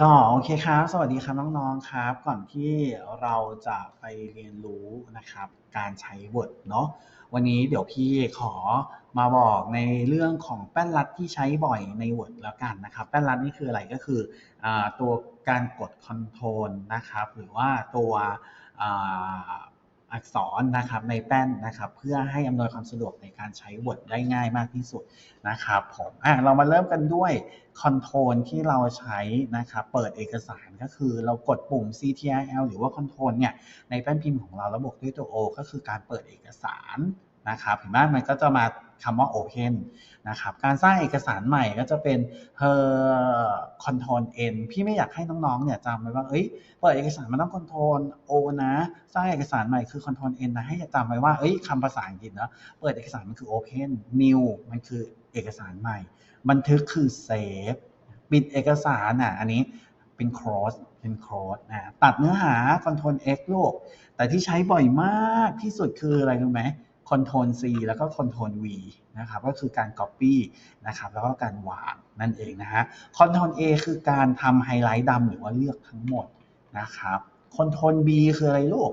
ก็โอเคครับ สวัสดีครับน้องๆครับ ก่อนที่เราจะไปเรียนรู้นะครับ การใช้ Word เนาะวันนี้เดี๋ยวพี่ขอมาบอกในเรื่องของแป้นรัดที่ใช้บ่อยใน Word แล้วกันนะครับ แป้นรัดนี่คืออะไรก็คืออตัวการกด Ctrl นะครับ หรือว่าตัว อักษรนะครับในแป้นนะครับเพื่อให้อำนวยความสะดวกในการใช้ Word ได้ง่ายมากที่สุดนะครับผมอะเรามาเริ่มกันด้วยคอนโทรลที่เราใช้นะครับเปิดเอกสารก็คือเรากดปุ่ม Ctrl หรือว่าคอนโทรลเนี่ยในแป้นพิมพ์ของเราแล้วบวกด้วยตัว O ก็คือการเปิดเอกสาร นะครับเห็นไหมมันก็จะมาคำว่า Open นะครับการสร้างเอกสารใหม่ก็จะเป็น her control n พี่ไม่อยากให้น้องๆเนี่ยจำไว้ว่าเอ้ยเปิดเอกสารมันต้อง control o นะ สร้างเอกสารใหม่คือ control n นะให้จำไว้ว่าเอ้ยคำภาษาอังกฤษเนาะเปิดเอกสารมันคือ open new มันคือเอกสารใหม่ บันทึกคือ save ปิดเอกสารอะอันนี้เป็น close เป็น close นะตัดเนื้อหา control x ลูกแต่ที่ใช้บ่อยมากที่สุดคืออะไรรู้ไหม control c แล้วก็ control v นะครับก็คือการ copy นะครับแล้วก็การวางนั่นเองนะฮะ control a คือการทำไฮไลท์ดำหรือว่าเลือกทั้งหมดนะครับ control b คืออะไรลูก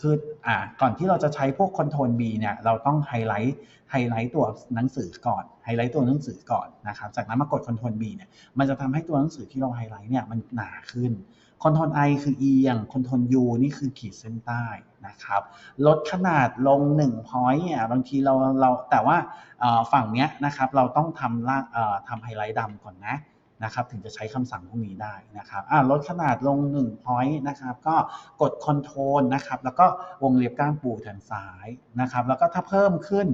คืออ่าก่อนที่เราจะใช้พวก control b เนี่ยเราต้องไฮไลท์ไฮไลท์ตัวหนังสือก่อนไฮไลท์ตัวหนังสือก่อนนะครับจากนั้นมากด control b เนี่ยมันจะทำให้ตัวหนังสือที่เราไฮไลท์เนี่ยมันหนาขึ้น control i คือเอียง control u นี่คือขีดเส้นใต้นะครับลดขนาดลง1 point เนี่ยบางทีเราเราแต่ว่าฝั่งเนี้ยนะครับเราต้องทำล่างทำไฮไลท์ดำก่อนนะ นะครับถึงจะใช้คำสั่งพวกนี้ได้นะครับอ่าลดขนาดลง1 point นะครับก็กด control นะครับแล้วก็วงเล็บก้านปูทางซ้ายนะครับแล้วก็ถ้าเพิ่มขึ้น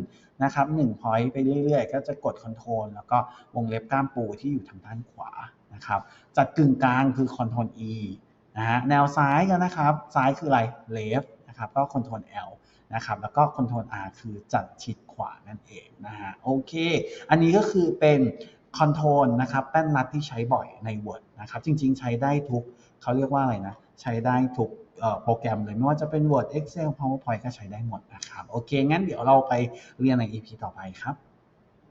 นะครับ1 point ไปเรื่อยๆ ก็จะกด control แล้วก็วงเล็บก้ามปูที่อยู่ทางด้านขวานะครับจัดกึ่งกลางคือ Ctrl E นะฮะแนวซ้ายกันนะครับ ซ้ายคืออะไร left นะครับก็ Ctrl L นะครับแล้วก็ Ctrl R คือจัดชิดขวานั่นเองนะฮะโอเค อันนี้ก็คือเป็นคอนโทรลนะครับแป้นรัดที่ใช้บ่อยใน Word นะครับจริง ๆ ใช้ได้ทุกเขาเรียกว่าอะไรนะ ใช้ได้ทุกโปรแกรมเลยไม่ว่าจะเป็น Word Excel PowerPoint ก็ใช้ได้หมดนะครับ โอเค งั้นเดี๋ยวเราไปเรียนใน EP ต่อไปครับ